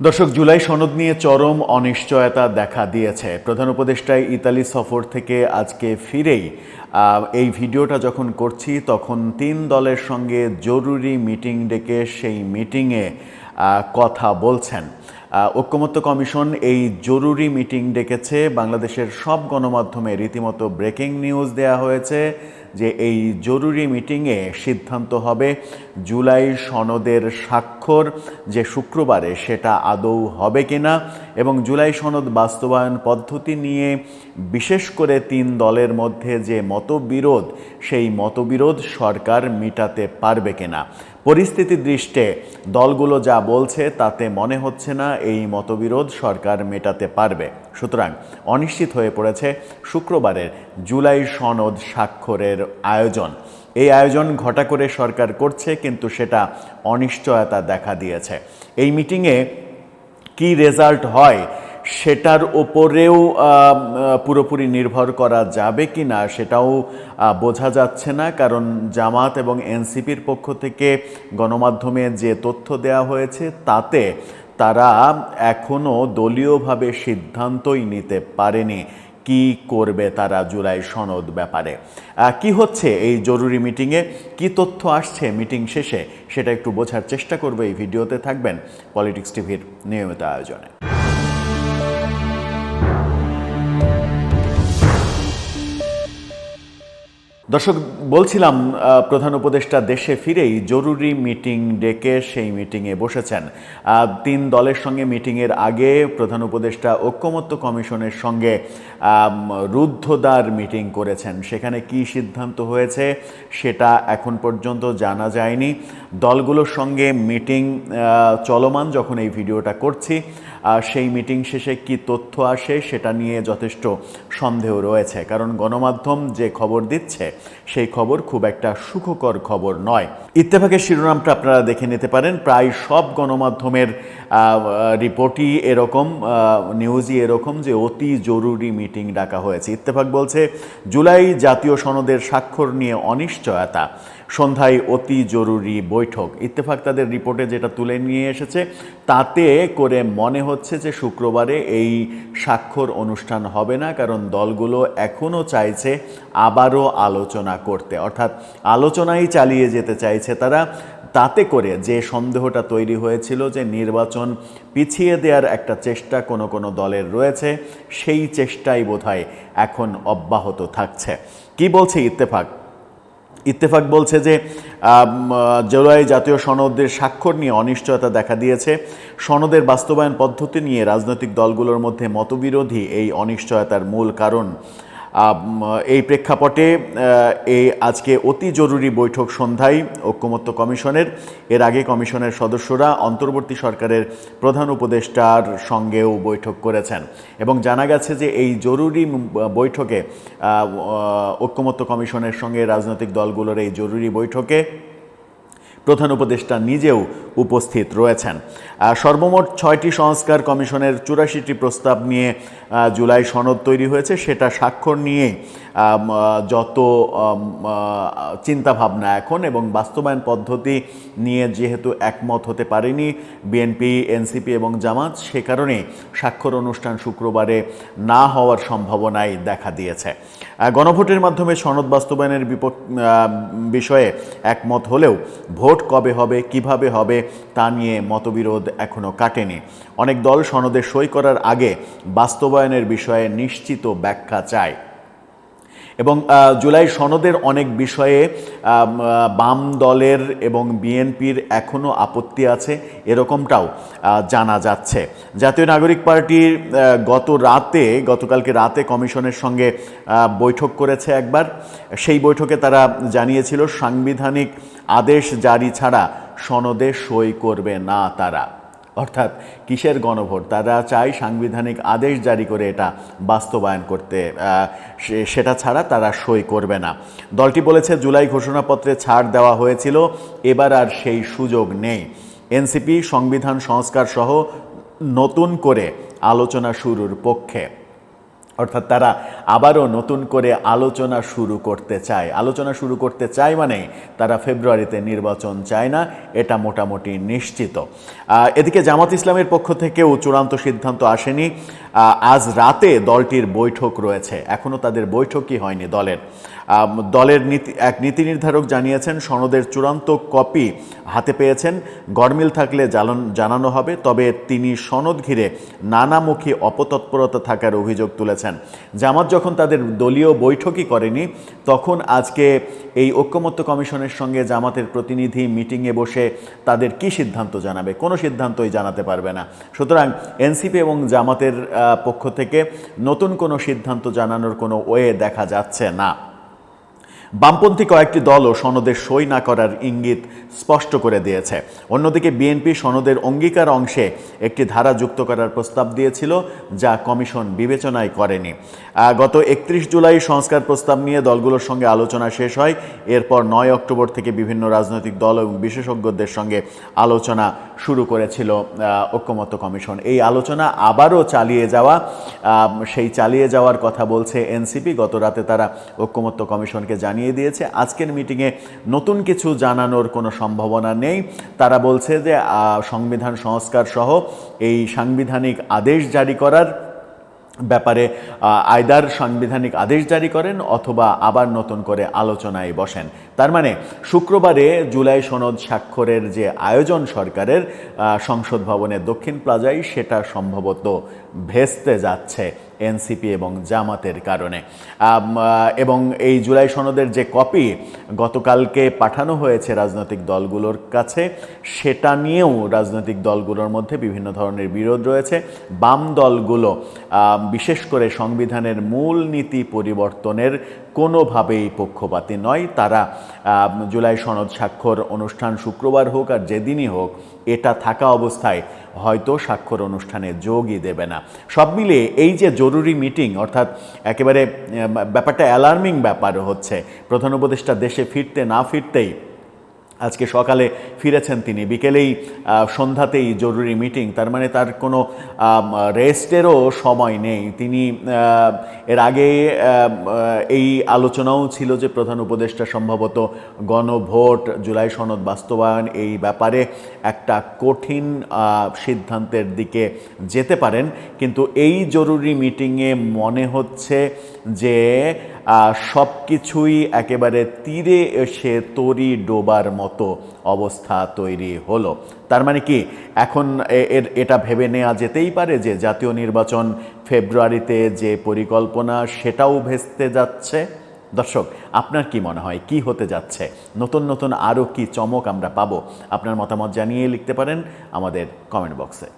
দর্শক, জুলাই সনদ নিয়ে চরম অনিশ্চয়তা দেখা দিয়েছে। প্রধান উপদেষ্টায় ইতালি সফর থেকে আজকে ফিরেই এই ভিডিওটা যখন করছি, তখন তিন দলের সঙ্গে জরুরি মিটিং ডেকে সেই মিটিংয়ে কথা বলছেন। ঐক্যমত্য কমিশন এই জরুরি মিটিং ডেকেছে। বাংলাদেশের সব গণমাধ্যমে রীতিমতো ব্রেকিং নিউজ দেয়া হয়েছে যে এই জরুরি মিটিংয়ে সিদ্ধান্ত হবে জুলাই সনদের স্বাক্ষর যে শুক্রবারে সেটা আদৌ হবে কিনা এবং জুলাই সনদ বাস্তবায়ন পদ্ধতি নিয়ে বিশেষ করে তিন দলের মধ্যে যে মতবিরোধ, সেই মতবিরোধ সরকার মিটাতে পারবে কিনা? পরিস্থিতি দৃষ্টে দলগুলো যা বলছে তাতে মনে হচ্ছে না এই মতবিরোধ সরকার মেটাতে পারবে। সুতরাং অনিশ্চিত হয়ে পড়েছে শুক্রবারের জুলাই সনদ স্বাক্ষরের আয়োজন। এই আয়োজন ঘটা করে সরকার করছে, কিন্তু সেটা অনিশ্চয়তা দেখা দিয়েছে। এই মিটিংয়ে কি রেজাল্ট হয় সেটার ওপরেও পুরোপুরি নির্ভর করা যাবে কি না সেটাও বোঝা যাচ্ছে না। কারণ জামাত এবং এনসিপির পক্ষ থেকে গণমাধ্যমে যে তথ্য দেওয়া হয়েছে, তাতে তারা এখনও দলীয়ভাবে সিদ্ধান্তই নিতে পারেনি। কি করবে তারা জুলাই সনদ ব্যাপারে? কি হচ্ছে এই জরুরি মিটিংয়ে? কি তথ্য আসছে মিটিং শেষে? সেটা একটু বোঝার চেষ্টা করবে এই ভিডিওতে থাকবেন পলিটিক্স টিভির নিয়মিত আয়োজনে। দর্শক, বলছিলাম প্রধান উপদেষ্টা দেশে ফিরেই জরুরি মিটিং ডেকে সেই মিটিংয়ে বসেছেন। তিন দলের সঙ্গে মিটিংয়ের আগে প্রধান উপদেষ্টা ঐক্যমত্য কমিশনের সঙ্গে রুদ্ধদ্বার মিটিং করেছেন। সেখানে কি সিদ্ধান্ত হয়েছে সেটা এখন পর্যন্ত জানা যায়নি। দলগুলোর সঙ্গে মিটিং চলমান যখন এই ভিডিওটা করছি সেই মিটিং শেষে কি তথ্য আসে সেটা নিয়ে যথেষ্ট সন্দেহ রয়েছে। কারণ গণমাধ্যম যে খবর দিচ্ছে, সেই খবর খুব একটা সুখকর খবর নয়। ইত্তেফাকের শিরোনামটা আপনারা দেখে নিতে পারেন। প্রায় সব গণমাধ্যমের রিপোর্টই এরকম নিউজই এরকম যে অতি জরুরি মিটিং ডাকা হয়েছে। ইত্তেফাক বলছে, জুলাই জাতীয় সনদের স্বাক্ষর নিয়ে অনিশ্চয়তা। সন্ধ্যায় অতি জরুরি বৈঠক। ইত্তেফাক তাদের রিপোর্টে যেটা তুলে নিয়ে এসেছে, তাতে করে মনে হচ্ছে যে শুক্রবারে এই স্বাক্ষর অনুষ্ঠান হবে না, কারণ দলগুলো এখনও চাইছে আবারও আলোচনা করতে। অর্থাৎ আলোচনাই চালিয়ে যেতে চাইছে তারা। তাতে করে যে সন্দেহটা তৈরি হয়েছিল যে নির্বাচন পিছিয়ে দেওয়ার একটা চেষ্টা কোনো কোনো দলের রয়েছে, সেই চেষ্টাই বোধহয় এখন অব্যাহত থাকছে। কি বলছে ইত্তেফাক? ইত্তেফাক বলছে যে আম, জাতীয় সনদের স্বাক্ষর নিয়ে অনিশ্চয়তা দেখা দিয়েছে। সনদের বাস্তবায়ন পদ্ধতি নিয়ে রাজনৈতিক দলগুলোর মধ্যে মতবিরোধী এই অনিশ্চয়তার মূল কারণ। এই প্রেক্ষাপটে এই আজকে অতি জরুরি বৈঠক সন্ধ্যায় ঐক্যমত্য কমিশনের, এর আগে কমিশনের সদস্যরা অন্তর্বর্তী সরকারের প্রধান উপদেষ্টার সঙ্গেও বৈঠক করেছেন। এবং জানা গেছে যে এই জরুরি বৈঠকে ঐক্যমত্য কমিশনের সঙ্গে রাজনৈতিক দলগুলোর এই জরুরি বৈঠকে প্রধান উপদেষ্টা নিজেও উপস্থিত রয়েছেন। সর্বমোট ছয়টি সংস্কার কমিশনের চুরাশিটি প্রস্তাব নিয়ে জুলাই সনদ তৈরি হয়েছে। সেটা স্বাক্ষর নিয়ে যত চিন্তাভাবনা এখন এবং বাস্তবায়ন পদ্ধতি নিয়ে যেহেতু একমত হতে পারেনি বিএনপি, এনসিপি এবং জামাত, সে কারণে স্বাক্ষর অনুষ্ঠান শুক্রবারে না হওয়ার সম্ভাবনাই দেখা দিয়েছে। গণভোটের মাধ্যমে সনদ বাস্তবায়নের বিষয়ে একমত হলেও ভোট কবে হবে, কীভাবে হবে, তা নিয়ে মতবিরোধ এখনও কাটেনি। অনেক দল সনদে সই করার আগে বাস্তবায়নের বিষয়ে নিশ্চিত ব্যাখ্যা চায়। এবং জুলাই সনদের অনেক বিষয়ে বাম দলের এবং বিএনপির এখনও আপত্তি আছে, এরকমটাও জানা যাচ্ছে। জাতীয় নাগরিক পার্টির গত রাতে, গতকালকে রাতে কমিশনের সঙ্গে বৈঠক করেছে একবার। সেই বৈঠকে তারা জানিয়েছিল, সাংবিধানিক আদেশ জারি ছাড়া সনদে সই করবে না তারা। অর্থাৎ কিসের গণভোট? তারা চায় সাংবিধানিক আদেশ জারি করে এটা বাস্তবায়ন করতে। সেটা ছাড়া তারা সই করবে না। দলটি বলেছে, জুলাই ঘোষণাপত্রে ছাড় দেওয়া হয়েছিল, এবার আর সেই সুযোগ নেই। এনসিপি, সংবিধান সংস্কার সহ নতুন করে আলোচনা শুরুর পক্ষে। অর্থাৎ তারা আবারও নতুন করে আলোচনা শুরু করতে চায়। আলোচনা শুরু করতে চায় মানে তারা ফেব্রুয়ারিতে নির্বাচন চায় না, এটা মোটামুটি নিশ্চিত। এদিকে জামাত ইসলামের পক্ষ থেকেও চূড়ান্ত সিদ্ধান্ত আসেনি। আজ রাতে দলটির বৈঠক রয়েছে। এখনও তাদের বৈঠকই হয়নি দলের। দলের নীতি, এক নীতি নির্ধারক জানিয়েছেন, সনদের চূড়ান্ত কপি হাতে পেয়েছেন। গরমিল থাকলে জালন জানানো হবে, তবে তিনি সনদ ঘিরে নানামুখী অপতৎপরতা থাকার অভিযোগ তুলেছেন। জামাত যখন তাদের দলীয় বৈঠকই করেনি, তখন আজকে এই ঐক্যমত্য কমিশনের সঙ্গে জামাতের প্রতিনিধি মিটিংয়ে বসে তাদের কি সিদ্ধান্ত জানাবে? কোনো সিদ্ধান্তই জানাতে পারবে না। সুতরাং এনসিপি এবং জামাতের পক্ষ থেকে নতুন কোনো সিদ্ধান্ত জানানোর কোনো ওয়ে দেখা যাচ্ছে না। বামপন্থী কয়েকটি দলও সনদে সই না করার ইঙ্গিত স্পষ্ট করে দিয়েছে। অন্যদিকে বিএনপি সনদের অঙ্গীকার অংশে একটি ধারা যুক্ত করার প্রস্তাব দিয়েছিল, যা কমিশন বিবেচনায় করেনি। গত একত্রিশ জুলাই সংস্কার প্রস্তাব নিয়ে দলগুলোর সঙ্গে আলোচনা শেষ হয়। এরপর নয় অক্টোবর থেকে বিভিন্ন রাজনৈতিক দল এবং বিশেষজ্ঞদের সঙ্গে আলোচনা শুরু করেছিল ঐক্যমত্য কমিশন। এই আলোচনা আবারও চালিয়ে যাওয়া সেই চালিয়ে যাওয়ার কথা বলছে এনসিপি গত রাতে তারা ঐক্যমত্য কমিশনকে জানিয়ে দিয়েছে, আজকের মিটিংয়ে নতুন কিছু জানানোর কোনো সম্ভাবনা নেই। তারা বলছে যে সংবিধান সংস্কার সহ এই সাংবিধানিক আদেশ জারি করার ব্যাপারে আয়দার সাংবিধানিক আদেশ জারি করেন অথবা আবার নতুন করে আলোচনায় বসেন। তার মানে শুক্রবারে জুলাই সনদ স্বাক্ষরের যে আয়োজন সরকারের সংসদ ভবনের দক্ষিণ প্লাজায় সেটা সম্ভবত ভেস্তে যাচ্ছে এনসিপি এবং জামাতের কারণে। এবং এই জুলাই সনদের যে কপি গতকালকে পাঠানো হয়েছে রাজনৈতিক দলগুলোর কাছে, সেটা নিয়েও রাজনৈতিক দলগুলোর মধ্যে বিভিন্ন ধরনের বিরোধ রয়েছে। বাম দলগুলো বিশেষ করে সংবিধানের মূল নীতি পরিবর্তনের কোনোভাবেই পক্ষপাতী নয়। তারা জুলাই সনদ স্বাক্ষর অনুষ্ঠান শুক্রবার হোক আর যেদিনই হোক এটা থাকা অবস্থায় হয়তো স্বাক্ষর অনুষ্ঠানে যোগই দেবে না। সব মিলিয়ে এই যে জরুরি মিটিং, অর্থাৎ একেবারে ব্যাপারটা অ্যালার্মিং ব্যাপার হচ্ছে, প্রধান উপদেষ্টা দেশে ফিরতে না ফিরতেই আজকে সকালে ফিরেছেন তিনি। বিকেলেই সন্ধ্যাতেই জরুরি মিটিং। তার মানে তার কোনো রেস্টেরও সময় নেই। তিনি এর আগে এই আলোচনাও ছিল যে প্রধান উপদেষ্টা সম্ভবত গণভোট, জুলাই সনদ বাস্তবায়ন এই ব্যাপারে একটা কঠিন সিদ্ধান্তের দিকে যেতে পারেন। কিন্তু এই জরুরি মিটিংয়ে মনে হচ্ছে যে সব কিছুই একেবারে তীরে এসে তরি ডোবার মতো অবস্থা তৈরি হলো। তার মানে কি, এখন এর, এটা ভেবে নেওয়া যেতেই পারে যে, জাতীয় নির্বাচন ফেব্রুয়ারিতে যে পরিকল্পনা সেটাও ভেস্তে যাচ্ছে। দর্শক, আপনার কি মনে হয়, কি হতে যাচ্ছে? নতুন নতুন আরও কি চমক আমরা পাবো? আপনার মতামত জানিয়ে লিখতে পারেন আমাদের কমেন্ট বক্সে